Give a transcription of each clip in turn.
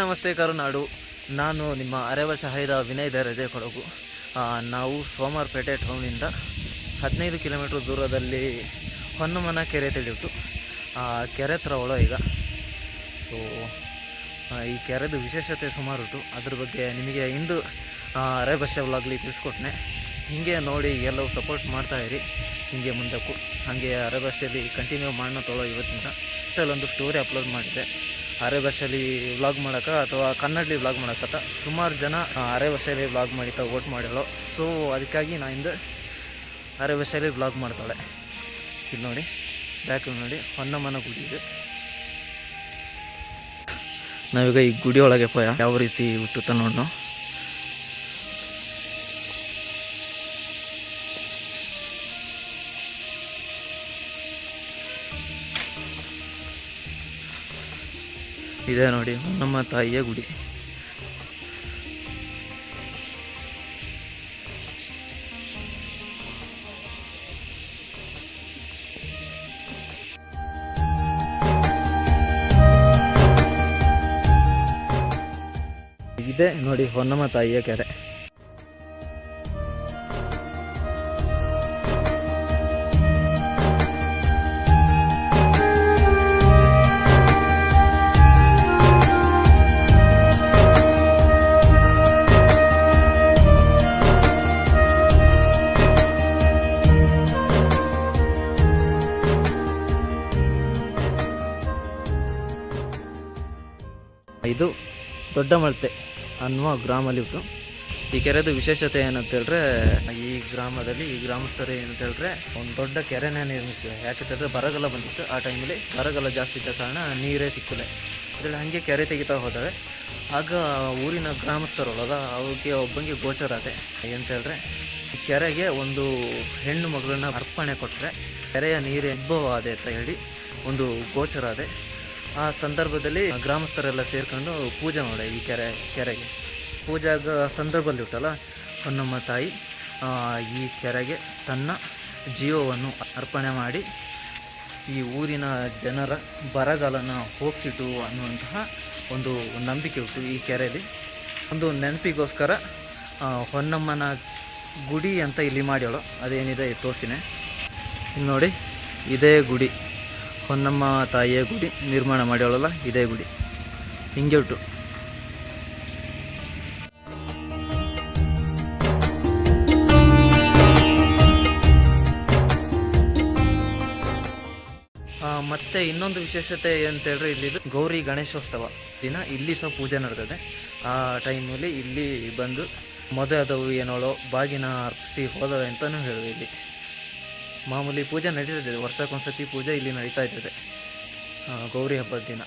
ನಮಸ್ತೆ ಕರುನಾಡು. ನಾನು ನಿಮ್ಮ ಅರೆವ ಸಹಾಯದ ವಿನಯ್ ರಜೆ ಕೊಡಗು. ನಾವು ಸೋಮವಾರಪೇಟೆ ಟೌನಿಂದ ಹದಿನೈದು ಕಿಲೋಮೀಟ್ರ್ ದೂರದಲ್ಲಿ ಹೊನ್ನಮನ ಕೆರೆ ತಿಳಿಯಿತು. ಕೆರೆ ಹತ್ರ ಒಳ ಈಗ. ಸೊ ಈ ಕೆರೆದು ವಿಶೇಷತೆ ಸುಮಾರು ಉಂಟು ಅದ್ರ ಬಗ್ಗೆ ನಿಮಗೆ ಇಂದು ಅರೆ ವ್ಲಾಗ್ಲಿ ತಿಳಿಸ್ಕೊಟ್ನೆ. ಹೀಗೆ ನೋಡಿ ಎಲ್ಲವೂ ಸಪೋರ್ಟ್ ಮಾಡ್ತಾ ಇರಿ. ಹೀಗೆ ಮುಂದಕ್ಕೂ. ಹಾಗೆ ಅರೆ ಭಾಷೆಯಲ್ಲಿ ಕಂಟಿನ್ಯೂ ಮಾಡೋಣ ತೊಳೋ ಇವತ್ತಿನ ಅಷ್ಟಲ್ಲೊಂದು ಸ್ಟೋರಿ ಅಪ್ಲೋಡ್ ಮಾಡಿದ್ದೆ. ಅರೆ ಭಾಷೆಯಲ್ಲಿ ವ್ಲಾಗ್ ಮಾಡೋಕೆ ಅಥವಾ ಕನ್ನಡಲಿ ವ್ಲಾಗ್ ಮಾಡೋಕತ್ತ. ಸುಮಾರು ಜನ ಅರೆ ಭಾಷೆಯಲ್ಲಿ ವ್ಲಾಗ್ ಮಾಡಿತಾ ವೋಟ್ ಮಾಡಿರೋ ಸೊ ಅದಕ್ಕಾಗಿ ನಾ ಇಂದು ಅರೆ ಭಾಷೆಯಲ್ಲಿ ವ್ಲಾಗ್ ಮಾಡ್ತಾಳೆ. ಇದು ನೋಡಿ ಬ್ಯಾಕ್ ನೋಡಿ, ಹೊನ್ನಮ್ಮನ ಗುಡಿ ಇದು. ನಾವೀಗ ಈ ಗುಡಿ ಒಳಗೆ ಪೋಯ. ಯಾವ ರೀತಿ ಹುಟ್ಟುತ್ತ ನೋಡೋಣ ಇದೆ ನೋಡಿ ನಮ್ಮ ತಾಯಿಯ ಗುಡಿ. ಇದೆ ನೋಡಿ ಹೊನ್ನಮ್ಮ ತಾಯಿಯ ಕೆರೆ. ಇದು ದೊಡ್ಡ ಮಳತೆ ಅನ್ನುವ ಗ್ರಾಮಲ್ಲಿ ಇತ್ತು ಈ ಕೆರೆದು ವಿಶೇಷತೆ ಏನಂತ ಹೇಳಿದ್ರೆ ಈ ಗ್ರಾಮದಲ್ಲಿ ಈ ಗ್ರಾಮಸ್ಥರು ಏನಂತ ಹೇಳಿದ್ರೆ ಒಂದು ದೊಡ್ಡ ಕೆರೆನೇ ನಿರ್ಮಿಸಿದೆ. ಹೇಳಿದ್ರೆ ಬರಗಾಲ ಬಂದಿತ್ತು. ಆ ಟೈಮಲ್ಲಿ ಬರಗಾಲ ಜಾಸ್ತಿ ಇದ್ದ ಕಾರಣ ನೀರೇ ಸಿಕ್ಕಿಲ್ಲ. ಅದರಲ್ಲಿ ಹಾಗೆ ಕೆರೆ ತೆಗಿತಾ ಹೋದವೆ ಆಗ ಊರಿನ ಗ್ರಾಮಸ್ಥರೊಳಗ ಅವ್ರಿಗೆ ಒಬ್ಬಂಗೆ ಗೋಚರ ಅದೇ ಏನಂತ ಹೇಳಿದ್ರೆ ಕೆರೆಗೆ ಒಂದು ಹೆಣ್ಣು ಮಗಳನ್ನ ಅರ್ಪಣೆ ಕೊಟ್ಟರೆ ಕೆರೆಯ ನೀರು ಉದ್ಭವ ಆದೆ ಅಂತ ಹೇಳಿ ಒಂದು ಗೋಚರ ಅದೆ ಆ ಸಂದರ್ಭದಲ್ಲಿ ಗ್ರಾಮಸ್ಥರೆಲ್ಲ ಸೇರ್ಕೊಂಡು ಪೂಜೆ ಮಾಡ ಈ ಕೆರೆ, ಕೆರೆಗೆ. ಪೂಜಾಗ ಸಂದರ್ಭದಲ್ಲಿ ಉಂಟಲ್ಲ ಹೊನ್ನಮ್ಮ ತಾಯಿ ಈ ಕೆರೆಗೆ ತನ್ನ ಜೀವವನ್ನು ಅರ್ಪಣೆ ಮಾಡಿ ಈ ಊರಿನ ಜನರ ಬರಗಾಲನ ಹೋಗಿಸಿತು ಅನ್ನುವಂತಹ ಒಂದು ನಂಬಿಕೆ ಉಂಟು ಈ ಕೆರೆಯಲ್ಲಿ. ಒಂದು ನೆನಪಿಗೋಸ್ಕರ ಹೊನ್ನಮ್ಮನ ಗುಡಿ ಅಂತ ಇಲ್ಲಿ ಮಾಡ್ಯಾಳು, ಅದೇನಿದೆ ತೋರಿಸಿನೇ. ನೋಡಿ, ಇದೇ ಗುಡಿ. ಹೊನ್ನಮ್ಮ ತಾಯಿಯ ಗುಡಿ ನಿರ್ಮಾಣ ಮಾಡ್ಯಾಳಲ್ಲ, ಇದೇ ಗುಡಿ. ಹಿಂಗೆ ಉಂಟು. ಮತ್ತೆ ಇನ್ನೊಂದು ವಿಶೇಷತೆ ಅಂತ ಹೇಳಿದ್ರೆ ಇಲ್ಲಿದು ಗೌರಿ ಗಣೇಶೋತ್ಸವ ದಿನ. ಇಲ್ಲಿ ಸಹ ಪೂಜೆ ನಡೆದಿದೆ. ಆ ಟೈಮಲ್ಲಿ ಇಲ್ಲಿ ಬಂದು ಮದುವೆ ಆದವು ಏನೋಳೋ, ಬಾಗಿನ ಅರ್ಪಿಸಿ ಹೋದವೆ ಅಂತಲೂ ಹೇಳಿದೆ ಇಲ್ಲಿ. ಮಾಮೂಲಿ ಪೂಜೆ ನಡೀತದೆ, ವರ್ಷಕ್ಕೊಂದ್ಸತಿ ಪೂಜೆ ಇಲ್ಲಿ ನಡೀತಾ ಇರ್ತದೆ. ಗೌರಿ ಹಬ್ಬದ ದಿನ.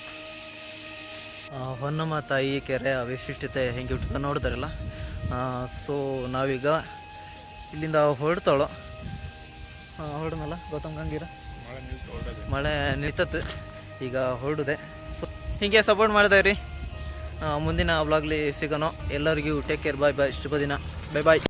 ಹೊನ್ನಮ್ಮ ತಾಯಿ ಕೆರೆ ವಿಶಿಷ್ಟತೆ ಹೆಂಗೆ ಹುಟ್ಟುತ್ತ ನೋಡಿದಾರಲ್ಲ ಸೊ ನಾವೀಗ ಇಲ್ಲಿಂದ ಹೊರಡ್ತಾಳು? ಹೊರಡನಲ್ಲ ಗಂಗೀರ? ಮಳೆ ನಿಲ್ತತ್ತು ಈಗ ಹೊರಡುದೆ. ಸೊ ಹೀಗೆ ಸಪೋರ್ಟ್ ಮಾಡಿದೆ ರೀ ಮುಂದಿನ ಬ್ಲಾಗ್ಲಿ ಸಿಗೋಣ. ಎಲ್ಲರಿಗೂ ಟೇಕ್ ಕೇರ್ ಬಾಯ್ ಬಾಯ್ ಶುಭ ದಿನ. ಬಾಯ್ ಬಾಯ್